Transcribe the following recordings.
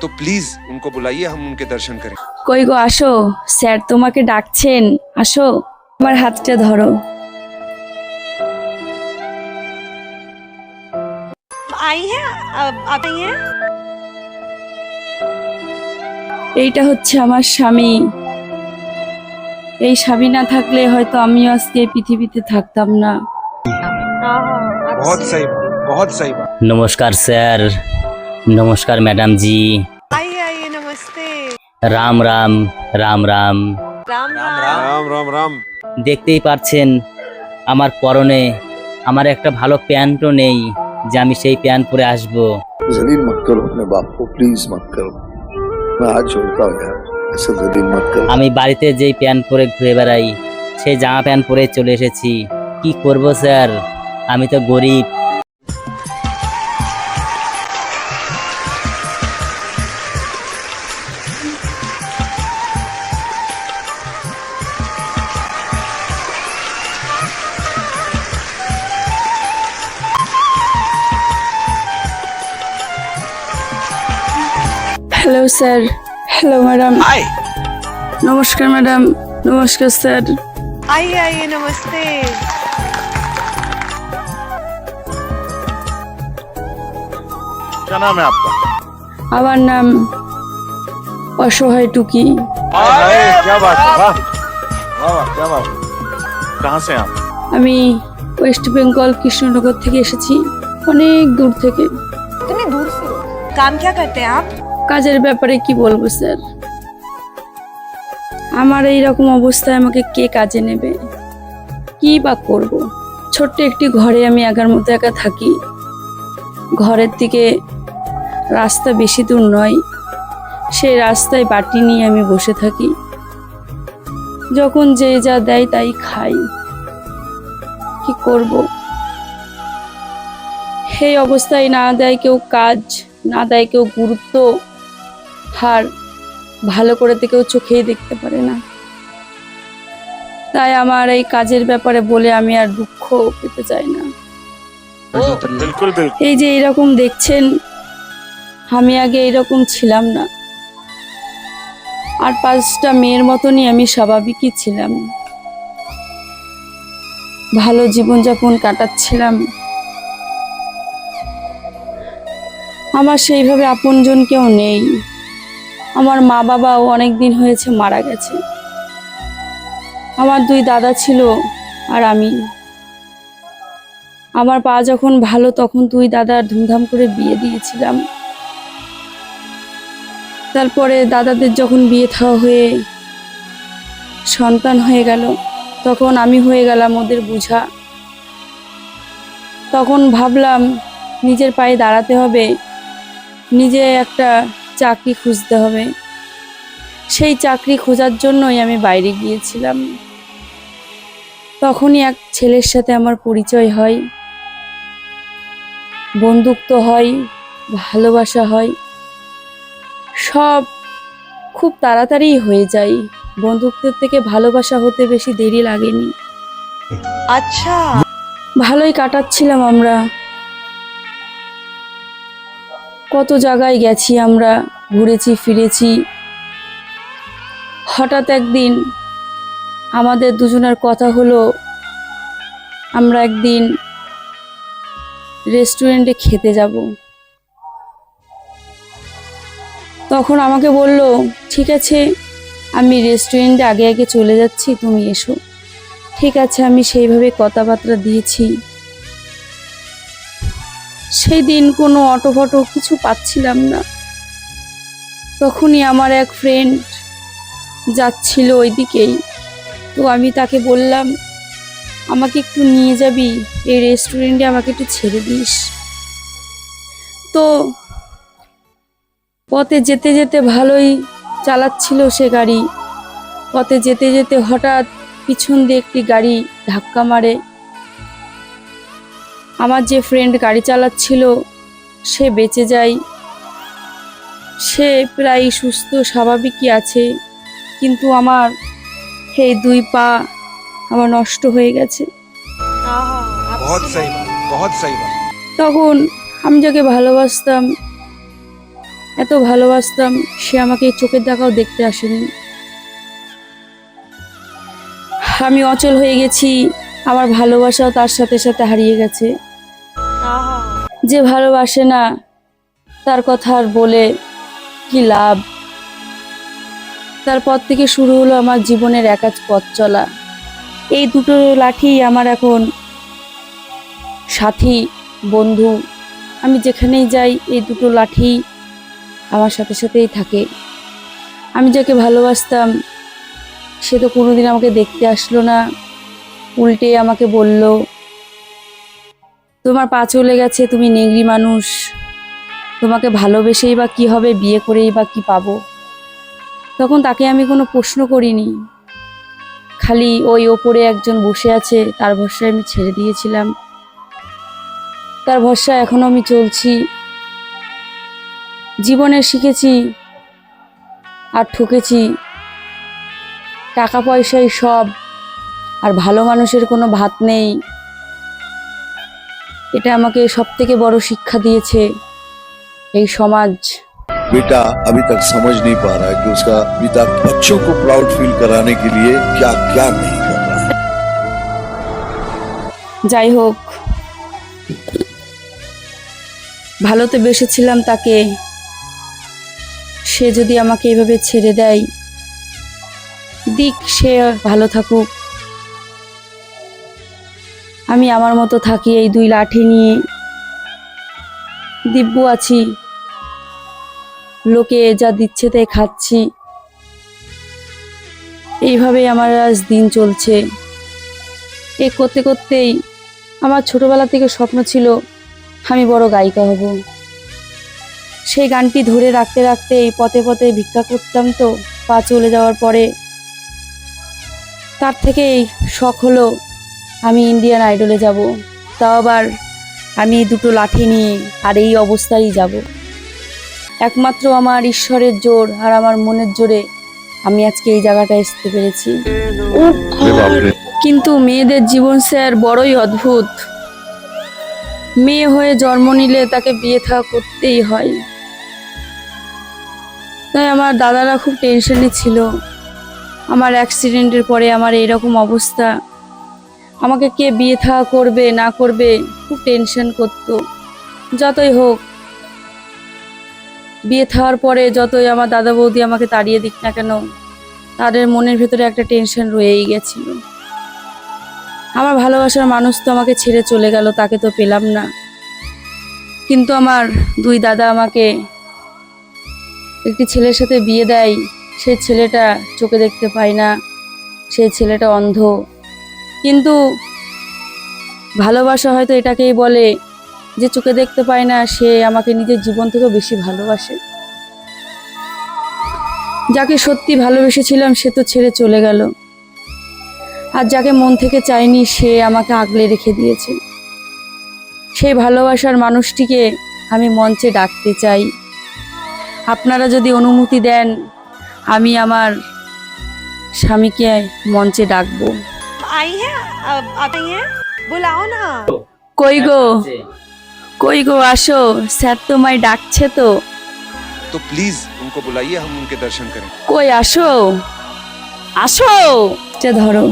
तो प्लीज उनको बुलाइए हम उनके दर्शन करें কই গো আসো স্যার তোমাকে ডাকছেন আসো আমার হাতটা ধরো आई है अब आप आई हैं এইটা হচ্ছে আমার স্বামী এই স্বামী না থাকলে হয়তো আমিও আজকে এই পৃথিবীতে থাকতাম না बहुत सही बात बहुत सही बात নমস্কার স্যার নমস্কার ম্যাডাম জি आइए आइए नमस्ते রাম রাম রাম রাম राम राम राम राम राम দেখতেই পারছেন আমার পরনে আমার একটা ভালো প্যান্টও নেই যে আমি সেই প্যান্ট পরে আসব जलील मत करो अपने बाप को प्लीज मत करो मैं हाथ जोड़ता हूँ यार ऐसे जलील मत करो আমি বাড়িতে যেই প্যান্ট পরে ঘুরে বেড়াই সেই জামা প্যান্ট পরে চলে এসেছি কি করব স্যার আমি তো গরিব হ্যালো স্যার হ্যালো ম্যাডাম নমস্কার ম্যাডাম নমস্কার স্যার आइए आइए नमस्ते क्या नाम है आपका আমার নাম অসহায় টুকি अरे, क्या बात है वाह वाह वाह, क्या बात है कहाँ से हैं आप আমি ওয়েস্ট বেঙ্গল কৃষ্ণনগর থেকে এসেছি অনেক দূর থেকে इतने दूर से काम क्या करते हैं आप কাজের ব্যাপারে কি বলব, স্যার? আমার এই রকম অবস্থায় আমাকে কে কাজে নেবে? কি বা করব? ছোট্ট একটি ঘরে আমি একার মতো একা থাকি। ঘরের দিকে রাস্তা বেশি দূর নয়, সেই রাস্তায় বাটি নিয়ে আমি বসে থাকি। যখন যে যা দেয় তাই খাই। কি করব? সেই অবস্থায় না দেয় কেউ কাজ, না দেয় কেউ গুরুত্ব হার ভালো করে তো কেউ চোখেই দেখতে পারে না। তাই আমার এই কাজের ব্যাপারে বলে আমি আর দুঃখ পেতে চাই না। এই যে এরকম দেখছেন আমি আগে এরকম ছিলাম না। আর পাঁচটা মেয়ের মতনই আমি স্বাভাবিকই ছিলাম। ভালো জীবনযাপন কাটাচ্ছিলাম। আমার সেইভাবে আপনজন কেউ নেই। আমার মা বাবাও অনেক দিন হয়েছে মারা গেছে। আমার দুই দাদা ছিল আর আমি। আমার পা যখন ভালো, তখন দুই দাদার ধুমধাম করে বিয়ে দিয়েছিলাম। তারপরে দাদাদের যখন বিয়ে থাওয়া হয়ে সন্তান হয়ে গেল, তখন আমি হয়ে গেলাম ওদের বুঝা। তখন ভাবলাম, নিজের পায়ে দাঁড়াতে হবে। নিজে একটা চাকরি খুঁজতে হবে। সেই চাকরি খোঁজার জন্যই আমি বাইরে গিয়েছিলাম। তখনই এক ছেলের সাথে আমার পরিচয় হয়। বন্ধুত্ব হয় ভালোবাসা হয়। সব খুব তাড়াতাড়ি হয়ে যায়। বন্ধুত্বের থেকে ভালোবাসা হতে বেশি দেরি লাগেনি। আচ্ছা। ভালোই কাটাচ্ছিলাম আমরা। কত জায়গায় গেছি আমরা, ঘুরেছি, ফিরেছি। হঠাৎ একদিন আমাদের দুজনের কথা হলো, আমরা একদিন রেস্টুরেন্টে খেতে যাব। তখন আমাকে বলল, ঠিক আছে, আমি রেস্টুরেন্টে আগে আগে চলে যাচ্ছি, তুমি এসো। ঠিক আছে, আমি সেইভাবে কথাবার্তা দিয়েছি। সেই দিন কোনো অটো ফটো কিছু পাচ্ছিলাম না। তখনই আমার এক ফ্রেন্ড যাচ্ছিল ওইদিকেই। তো আমি তাকে বললাম, আমাকে একটু নিয়ে যাবি, এই রেস্টুরেন্টে আমাকে একটু ছেড়ে দিস। তো পথে যেতে যেতে ভালোই চালাচ্ছিল সে গাড়ি। পথে যেতে যেতে হঠাৎ পিছন দিয়ে একটি গাড়ি ধাক্কা মারে। আমার যে ফ্রেন্ড গাড়ি চালাচ্ছিল সে বেঁচে যায়। সে প্রায় সুস্থ স্বাভাবিকই আছে। কিন্তু আমার এই দুই পা আমার নষ্ট হয়ে গেছে। তখন আমি যাকে ভালোবাসতাম এত ভালোবাসতাম সে আমাকে চোখের দেখাও দেখতে আসেনি। আমি অচল হয়ে গেছি আমার ভালোবাসাও তার সাথে সাথে হারিয়ে গেছে। যে ভালোবাসে না, তার কথা আর বলে কি লাভ? তারপর থেকে শুরু হলো আমার জীবনের একাজ পথ চলা। এই দুটো লাঠি আমার এখন সাথী, বন্ধু। আমি যেখানেই যাই, এই দুটো লাঠি আমার সাথে সাথেই থাকে। আমি যাকে ভালোবাসতাম, সে তো কোনোদিন আমাকে দেখতে আসলো না। উল্টে আমাকে বলল তোমার পা চলে গেছে, তুমি নেংরি মানুষ। তোমাকে ভালোবেসেই বা কি হবে, বিয়ে করেই বা কি পাবো? তখন তাকে আমি কোনো প্রশ্ন করিনি। খালি ওই ওপরে একজন বসে আছে, তার ভরসায় আমি ছেড়ে দিয়েছিলাম। তার ভরসায় এখনও আমি চলছি। জীবনে শিখেছি আর ঠকেছি। টাকা পয়সাই সব, আর ভালো মানুষের কোনো ভাত নেই। এটা আমাকে সব থেকে বড় শিক্ষা দিয়েছে এই সমাজ बेटा अभी तक समझ नहीं पा रहा है कि उसका पिता बच्चों को प्राउड फील कराने के लिए क्या क्या नहीं कर रहा है যাই হোক ভালো তো বেসেছিলাম তাকে সে যদি আমাকে এভাবে ছেড়ে দেয় দিক সে ভালো থাকুক আমি আমার মতো থাকি এই দুই লাঠি নিয়ে। দিব্য আছি। লোকে যা দিচ্ছে তাই খাচ্ছি। এইভাবেই আমার আজ দিন চলছে। এ করতে করতেই আমার ছোটবেলা থেকে স্বপ্ন ছিল আমি বড় গায়িকা হব। সেই গানটি ধরে রাখতে রাখতে এই পথে পথে ভিক্ষা করতাম তো, পা চলে যাওয়ার পরে। তার থেকেই শখ হলো আমি ইন্ডিয়ান আইডলে যাব। তাও আবার আমি দুটো লাঠি নিয়ে আর এই অবস্থায় যাব। একমাত্র আমার ঈশ্বরের জোর আর আমার মনের জোরে আমি আজকে এই জায়গাটায় আসতে পেরেছি। কিন্তু মেয়েদের জীবন স্যার বড়ই অদ্ভুত। মেয়ে হয়ে জন্ম নিলে তাকে বিয়ে থা করতেই হয়। তাই আমার দাদারা খুব টেনশনে ছিল। আমার অ্যাক্সিডেন্টের পরে আমার এরকম অবস্থা। আমাকে কে বিয়ে থা করবে, না করবে, খুব টেনশন করতো। যতই হোক, বিয়ে থাওয়ার পরে যতই আমার দাদা বৌদি আমাকে তাড়িয়ে দিক না কেন, তাদের মনের ভেতরে একটা টেনশন রয়েই গেছিল। আমার ভালোবাসার মানুষ তো আমাকে ছেড়ে চলে গেল, তাকে তো পেলাম না। কিন্তু আমার দুই দাদা আমাকে একটি ছেলের সাথে বিয়ে দেয়, সেই ছেলেটা চোখে দেখতে পায় না, সেই ছেলেটা অন্ধ। কিন্তু ভালোবাসা হয়তো এটাকেই বলে যে চোখে দেখতে পায় না, সে আমাকে নিজের জীবন থেকেও বেশি ভালোবাসে। যাকে সত্যি ভালোবেসেছিলাম, সে তো ছেড়ে চলে গেল। আর যাকে মন থেকে চাইনি সে আমাকে আগলে রেখে দিয়েছে। সেই ভালোবাসার মানুষটিকে আমি মঞ্চে ডাকতে চাই। আপনারা যদি অনুমতি দেন, আমি আমার স্বামীকে মঞ্চে ডাকবো। आई है अब आप आई हैं बुलाओ ना কই গো কই গো আসো স্যার তোমায় ডাকছে তো तो प्लीज उनको बुलाइए हम उनके दर्शन करें কই আসো আসো এটা ধরো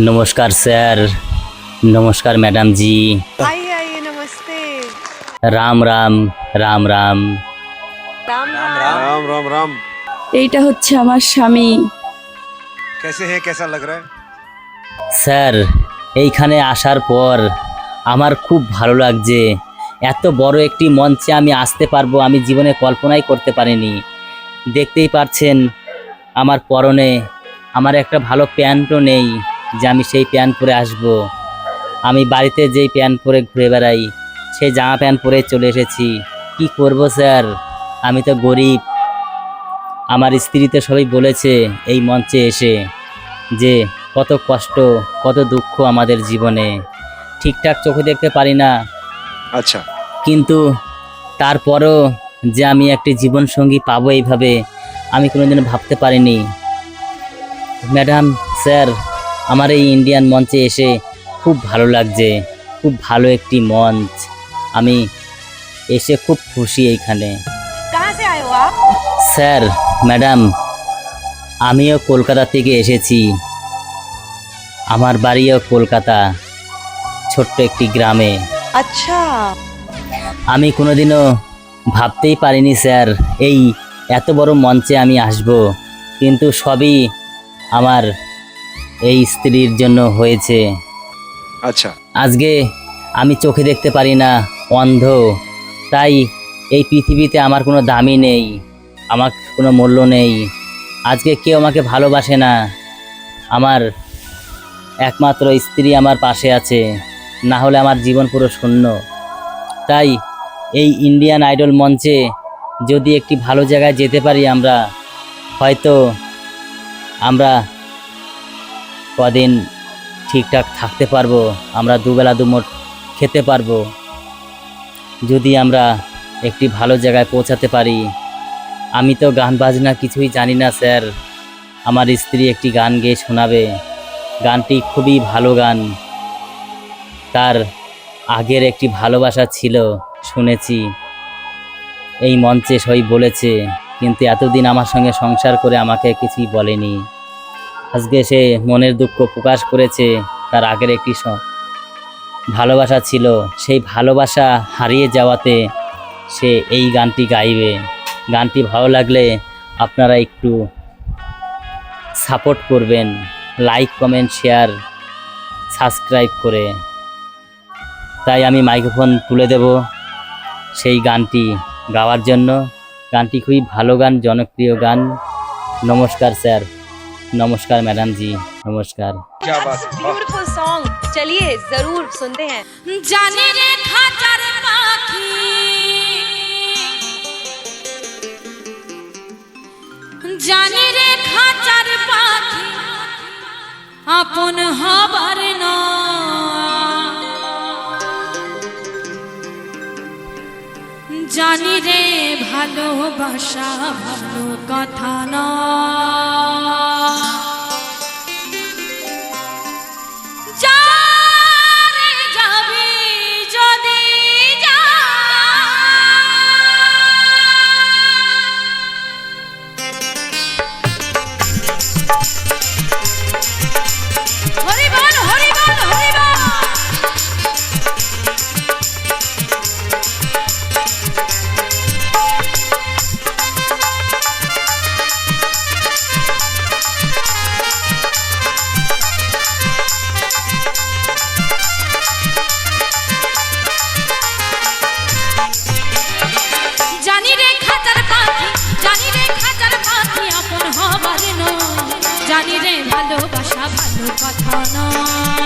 নমস্কার স্যার নমস্কার ম্যাডাম জি आइए आइए नमस्ते রাম রাম রাম রাম। রাম রাম রাম। এইটা হচ্ছে আমার স্বামী। কেসে কেসা লাগ স্যার এইখানে আসার পর আমার খুব ভালো লাগছে। এত বড় একটি মঞ্চে আমি আসতে পারব আমি জীবনে কল্পনাই করতে পারিনি। দেখতেই পারছেন আমার পরনে আমার একটা ভালো প্যান্টও নেই যে আমি সেই প্যান্ট পরে আসব। আমি বাড়িতে যেই প্যান্ট পরে ঘুরে বেড়াই সেই জামা প্যান্ট পরে চলে এসেছি। কি করব স্যার? আমি তো গরিব। আমার স্ত্রী তো সবাই বলেছে এই মঞ্চে এসে যে কত কষ্ট কত দুঃখ আমাদের জীবনে। ঠিকঠাক চোখে দেখতে পারি না। আচ্ছা। কিন্তু তারপরও যে আমি একটি জীবনসঙ্গী পাবো এইভাবে আমি কোনোদিন ভাবতে পারিনি। ম্যাডাম স্যার আমার এই ইন্ডিয়ান মঞ্চে এসে খুব ভালো লাগছে। খুব ভালো একটি মঞ্চ। আমি এসে খুব খুশি এইখানে। স্যার ম্যাডাম আমিও কলকাতা থেকে এসেছি। আমার বাড়িও কলকাতা ছোট্ট একটি গ্রামে। আচ্ছা। আমি কোনোদিনও ভাবতেই পারিনি স্যার এই এত বড় মঞ্চে আমি আসব। কিন্তু সবই আমার এই স্ত্রীর জন্য হয়েছে। আচ্ছা। আজকে আমি চোখে দেখতে পারি না অন্ধ। তাই এই পৃথিবীতে আমার কোনো দামি নেই, আমার কোনো মূল্য নেই। আজকে কেউ আমাকে ভালোবাসে না। আমার একমাত্র স্ত্রী আমার পাশে আছে, না হলে আমার জীবন পুরো শূন্য। তাই এই ইন্ডিয়ান আইডল মঞ্চে যদি একটি ভালো জায়গায় যেতে পারি আমরা, হয়তো আমরা কদিন ঠিকঠাক থাকতে পারব, আমরা দুবেলা দুমোট খেতে পারব। যদি আমরা একটি ভালো জায়গায় পৌঁছাতে পারি। আমি তো গান বাজনা কিছুই জানি না, স্যার। আমার স্ত্রী একটি গান গেয়ে শোনাবে। গানটি খুবই ভালো গান। তার আগের একটি ভালোবাসা ছিল, শুনেছি। এই মঞ্চে সই বলেছে, কিন্তু এতদিন আমার সঙ্গে সংসার করে আমাকে কিছুই বলেনি। আজকে সে মনের দুঃখ প্রকাশ করেছে, তার আগের একটি ভালোবাসা ছিল, সেই ভালোবাসা হারিয়ে যাওয়াতে সে এই গানটি গাইবে। গানটি ভালো লাগলে আপনারা একটু সাপোর্ট করবেন, লাইক, কমেন্ট, শেয়ার, সাবস্ক্রাইব করে। তাই আমি মাইক্রোফোন তুলে দেব সেই গানটি গাওয়ার জন্য। গানটি খুবই ভালো গান, জনপ্রিয় গান। নমস্কার স্যার, নমস্কার ম্যাডামজি, নমস্কার। क्या बात है वाह। ब्यूटीफुल सॉन्ग चलिए जरूर सुनते हैं জানি রে খাঁচার পাখি জানি রে খাঁচার পাখি আপন হবার না জানি রে ভালোবাসা ভালো কথা না ভালোবাসা ভালো কথা নয়।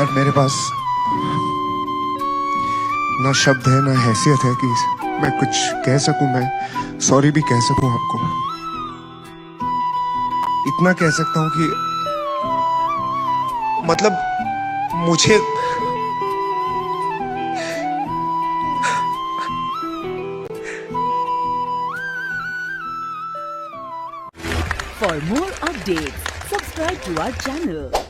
यार मेरे पास। ना शब्द है ना हैसियत है कि मैं कुछ कह सकूँ मैं सॉरी भी कह सकूँ आपको। इतना कह सकता हूँ कि मतलब मुझे For more updates, subscribe to our click